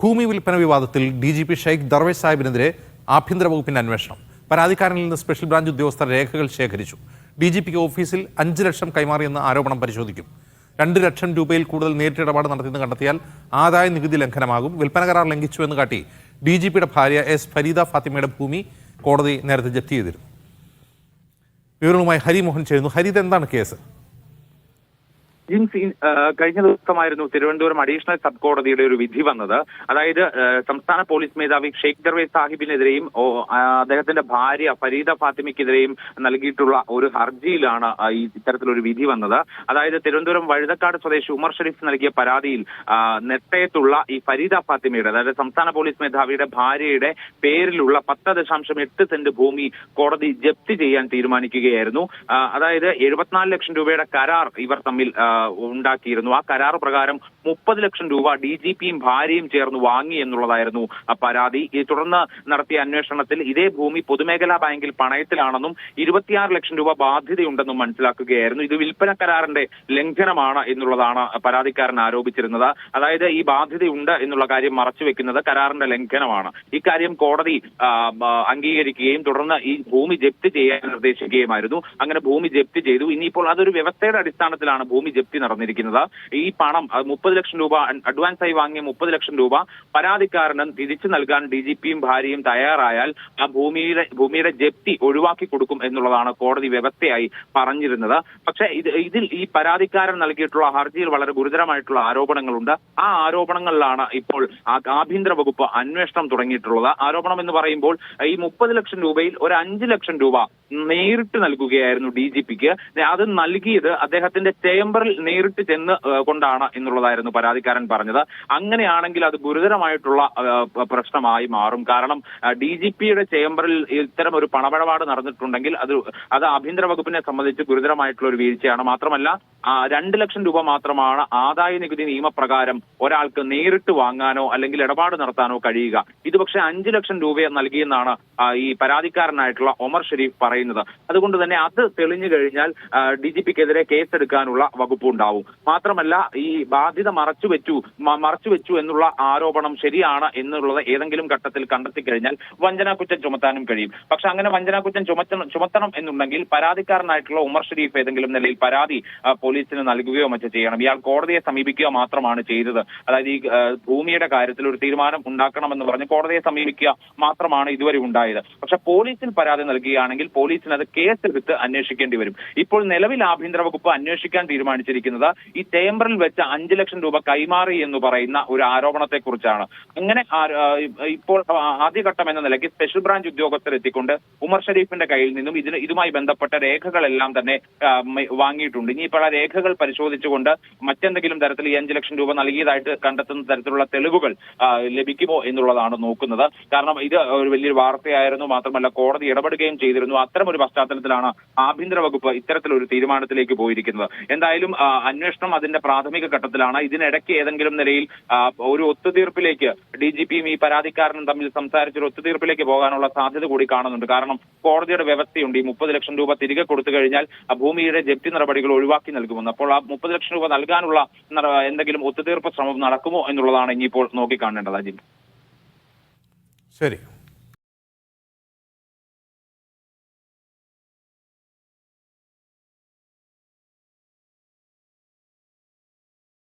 ഭൂമി വിൽപ്പന വിവാദത്തിൽ D G P Sheikh Darvesh സാഹിബിനെതിരെ ആഭ്യന്തര വകുപ്പിന്റെ അന്വേഷണം. പരാതിക്കാരനിൽ നിന്ന് സ്പെഷ്യൽ ബ്രാഞ്ച് ഉദ്യോഗസ്ഥർ രേഖകൾ ശേഖരിച്ചു. ഡി ജി പിക്ക് ഓഫീസിൽ അഞ്ച് ലക്ഷം കൈമാറിയെന്ന ആരോപണം പരിശോധിക്കും. രണ്ട് ലക്ഷം രൂപയിൽ കൂടുതൽ നേരിട്ട് ഇടപാട് നടത്തിയെന്ന് കണ്ടെത്തിയാൽ ആദായ നികുതി ലംഘനമാകും. വിൽപ്പന കരാർ ലംഘിച്ചു എന്ന് കാട്ടി ഡി ജി പിയുടെ ഭാര്യ എസ് ഫരീദ ഫാത്തിമയുടെ ഭൂമി കോടതി നേരത്തെ ജപ്തി ചെയ്തിരുന്നു. വിവരങ്ങളുമായി ഹരിമോഹൻ ചേരുന്നു. ഹരിത് എന്താണ് കേസ്? ജിൻസി കഴിഞ്ഞ ദിവസമായിരുന്നു തിരുവനന്തപുരം അഡീഷണൽ സബ് കോടതിയുടെ ഒരു വിധി വന്നത്. അതായത് സംസ്ഥാന പോലീസ് മേധാവി ഷെയ്ഖ് ദർവേസ് സാഹിബിനെതിരെയും അദ്ദേഹത്തിന്റെ ഭാര്യ ഫരീദ ഫാത്തിമയ്ക്കെതിരെയും നൽകിയിട്ടുള്ള ഒരു ഹർജിയിലാണ് ഇത്തരത്തിലൊരു വിധി വന്നത്. അതായത് തിരുവനന്തപുരം വഴുതക്കാട് സ്വദേശി ഉമർ ഷെരീഫ് നൽകിയ പരാതിയിൽ നെട്ടയത്തുള്ള ഈ ഫരീദ ഫാത്തിമയുടെ അതായത് സംസ്ഥാന പോലീസ് മേധാവിയുടെ ഭാര്യയുടെ പേരിലുള്ള പത്ത് ദശാംശം എട്ട് സെന്റ് ഭൂമി കോടതി ജപ്തി ചെയ്യാൻ തീരുമാനിക്കുകയായിരുന്നു. അതായത് എഴുപത്തിനാല് ലക്ഷം രൂപയുടെ കരാർ ഇവർ തമ്മിൽ ഉണ്ടാക്കിയിരുന്നു. ആ കരാർ പ്രകാരം മുപ്പത് ലക്ഷം രൂപ ഡി ജി പിയും ഭാര്യയും ചേർന്ന് വാങ്ങി എന്നുള്ളതായിരുന്നു പരാതി. തുടർന്ന് നടത്തിയ അന്വേഷണത്തിൽ ഇതേ ഭൂമി പൊതുമേഖലാ ബാങ്കിൽ പണയത്തിലാണെന്നും ഇരുപത്തിയാറ് ലക്ഷം രൂപ ബാധ്യതയുണ്ടെന്നും മനസ്സിലാക്കുകയായിരുന്നു. ഇത് വിൽപ്പന കരാറിന്റെ ലംഘനമാണ് എന്നുള്ളതാണ് പരാതിക്കാരൻ ആരോപിച്ചിരുന്നത്. അതായത് ഈ ബാധ്യതയുണ്ട് എന്നുള്ള കാര്യം മറച്ചുവെക്കുന്നത് കരാറിന്റെ ലംഘനമാണ്. ഇക്കാര്യം കോടതി അംഗീകരിക്കുകയും തുടർന്ന് ഈ ഭൂമി ജപ്തി ചെയ്യാൻ നിർദ്ദേശിക്കുകയുമായിരുന്നു. അങ്ങനെ ഭൂമി ജപ്തി ചെയ്തു. ഇനിയിപ്പോൾ അതൊരു വ്യവസ്ഥയുടെ അടിസ്ഥാനത്തിലാണ് ഭൂമി ജപ്തി നടന്നിരിക്കുന്നത്. ഈ പണം മുപ്പത് ലക്ഷം രൂപ അഡ്വാൻസ് ആയി വാങ്ങിയ മുപ്പത് ലക്ഷം രൂപ പരാതിക്കാരന് തിരിച്ചു നൽകാൻ ഡി ജി പിയും ഭാര്യയും തയ്യാറായാൽ ആ ഭൂമിയുടെ ഭൂമിയുടെ ജപ്തി ഒഴിവാക്കി കൊടുക്കും എന്നുള്ളതാണ് കോടതി വ്യവസ്ഥയായി പറഞ്ഞിരുന്നത്. പക്ഷേ ഇത് ഇതിൽ ഈ പരാതിക്കാരൻ നൽകിയിട്ടുള്ള ഹർജിയിൽ വളരെ ഗുരുതരമായിട്ടുള്ള ആരോപണങ്ങളുണ്ട്. ആ ആരോപണങ്ങളിലാണ് ഇപ്പോൾ ആഭ്യന്തര വകുപ്പ് അന്വേഷണം തുടങ്ങിയിട്ടുള്ളത്. ആരോപണം എന്ന് പറയുമ്പോൾ ഈ മുപ്പത് ലക്ഷം രൂപയിൽ ഒരു അഞ്ച് ലക്ഷം രൂപ നേരിട്ട് നൽകുകയായിരുന്നു ഡി ജി പിക്ക് അത് നൽകിയത് അദ്ദേഹത്തിന്റെ ചേംബറിൽ നേരിട്ട് ചെന്ന് കൊണ്ടാണ് എന്നുള്ളതായിരുന്നു പരാതിക്കാരൻ പറഞ്ഞത്. അങ്ങനെയാണെങ്കിൽ അത് ഗുരുതരമായിട്ടുള്ള പ്രശ്നമായി മാറും. കാരണം ഡി ജി പിയുടെ ചേംബറിൽ ഇത്തരം ഒരു പണമിടപാട് നടന്നിട്ടുണ്ടെങ്കിൽ അത് അത് ആഭ്യന്തര വകുപ്പിനെ സംബന്ധിച്ച് ഗുരുതരമായിട്ടുള്ള ഒരു വീഴ്ചയാണ്. മാത്രമല്ല രണ്ട് ലക്ഷം രൂപ മാത്രമാണ് ആദായ നികുതി നിയമപ്രകാരം ഒരാൾക്ക് നേരിട്ട് വാങ്ങാനോ അല്ലെങ്കിൽ ഇടപാട് നടത്താനോ കഴിയുക. ഇത് പക്ഷേ അഞ്ച് ലക്ഷം രൂപ നൽകിയെന്നാണ് ഈ പരാതിക്കാരനായിട്ടുള്ള ഒമർ ഷെരീഫ് പറയുന്നത്. അതുകൊണ്ട് തന്നെ അത് തെളിഞ്ഞു കഴിഞ്ഞാൽ ഡി ജി പിക്കെതിരെ കേസെടുക്കാനുള്ള വകുപ്പ് ഉണ്ടാവും മാത്രമല്ല ഈ ബാധ്യത മറച്ചു വെച്ചു മറച്ചു വെച്ചു എന്നുള്ള ആരോപണം ശരിയാണ് എന്നുള്ളത് ഏതെങ്കിലും ഘട്ടത്തിൽ കണ്ടെത്തി കഴിഞ്ഞാൽ വഞ്ചനാ കുറ്റം ചുമത്താനും കഴിയും. പക്ഷെ അങ്ങനെ വഞ്ചനാ കുറ്റം ചുമത്തണം ചുമത്തണം എന്നുണ്ടെങ്കിൽ പരാതിക്കാരനായിട്ടുള്ള ഉമർ ഷരീഫ് ഏതെങ്കിലും നിലയിൽ പരാതി പോലീസിന് നൽകുകയോ മറ്റോ ചെയ്യണം. ഇയാൾ കോടതിയെ സമീപിക്കുക മാത്രമാണ് ചെയ്തത്. അതായത് ഈ ഭൂമിയുടെ കാര്യത്തിൽ ഒരു തീരുമാനം ഉണ്ടാക്കണമെന്ന് പറഞ്ഞ് കോടതിയെ സമീപിക്കുക മാത്രമാണ് ഇതുവരെ ഉണ്ടായത്. പക്ഷെ പോലീസിൽ പരാതി നൽകുകയാണെങ്കിൽ പോലീസിന് അത് കേസെടുത്ത് അന്വേഷിക്കേണ്ടി വരും. ഇപ്പോൾ നിലവിൽ ആഭ്യന്തര വകുപ്പ് അന്വേഷിക്കാൻ തീരുമാനിച്ചിരിക്കുന്നത് ഈ ചേംബറിൽ വെച്ച അഞ്ചു ലക്ഷം രൂപ കൈമാറി എന്ന് പറയുന്ന ഒരു ആരോപണത്തെക്കുറിച്ചാണ്. അങ്ങനെ ഇപ്പോൾ ആദ്യഘട്ടം എന്ന നിലയ്ക്ക് സ്പെഷ്യൽ ബ്രാഞ്ച് ഉദ്യോഗസ്ഥരെത്തിക്കൊണ്ട് ഉമർ ഷരീഫിന്റെ കയ്യിൽ നിന്നും ഇതിന് ഇതുമായി ബന്ധപ്പെട്ട രേഖകളെല്ലാം തന്നെ വാങ്ങിയിട്ടുണ്ട് ഇനി വാങ്ങിയിട്ടുണ്ട്. ഇനിയിപ്പോൾ ആ രേഖകൾ പരിശോധിച്ചുകൊണ്ട് മറ്റെന്തെങ്കിലും തരത്തിൽ ഈ അഞ്ചു ലക്ഷം രൂപ നൽകിയതായിട്ട് കണ്ടെത്തുന്ന തരത്തിലുള്ള തെളിവുകൾ ലഭിക്കുമോ എന്നുള്ളതാണ് നോക്കുന്നത്. കാരണം ഇത് ഒരു വലിയൊരു വാർത്തയായിരുന്നു. മാത്രമല്ല കോടതി ഇടപെടുകയും ചെയ്തിരുന്നു. അത്തരം ഒരു പശ്ചാത്തലത്തിലാണ് ആഭ്യന്തര വകുപ്പ് ഇത്തരത്തിലൊരു തീരുമാനത്തിലേക്ക് പോയിരിക്കുന്നത്. എന്തായാലും അന്വേഷണം അതിന്റെ പ്രാഥമിക ഘട്ടത്തിലാണ്. ഇതിനിടയ്ക്ക് ഏതെങ്കിലും നിലയിൽ ഒരു ഒത്തുതീർപ്പിലേക്ക് ഡി ജി പിയും ഈ പരാതിക്കാരനും തമ്മിൽ സംസാരിച്ചൊരു ഒത്തുതീർപ്പിലേക്ക് പോകാനുള്ള സാധ്യത കൂടി കാണുന്നുണ്ട്. കാരണം കോടതിയുടെ വ്യവസ്ഥയുണ്ട്. ഈ മുപ്പത് ലക്ഷം രൂപ തിരികെ കൊടുത്തു കഴിഞ്ഞാൽ ആ ഭൂമിയുടെ ജപ്തി നടപടികൾ ഒഴിവാക്കി നൽകുമെന്ന്. അപ്പോൾ ആ മുപ്പത് ലക്ഷം രൂപ നൽകാനുള്ള എന്തെങ്കിലും ഒത്തുതീർപ്പ് ശ്രമം നടക്കുമോ എന്നുള്ളതാണ് ഇനിയിപ്പോൾ നോക്കിക്കാണേണ്ടത് അജിൻ ശരി.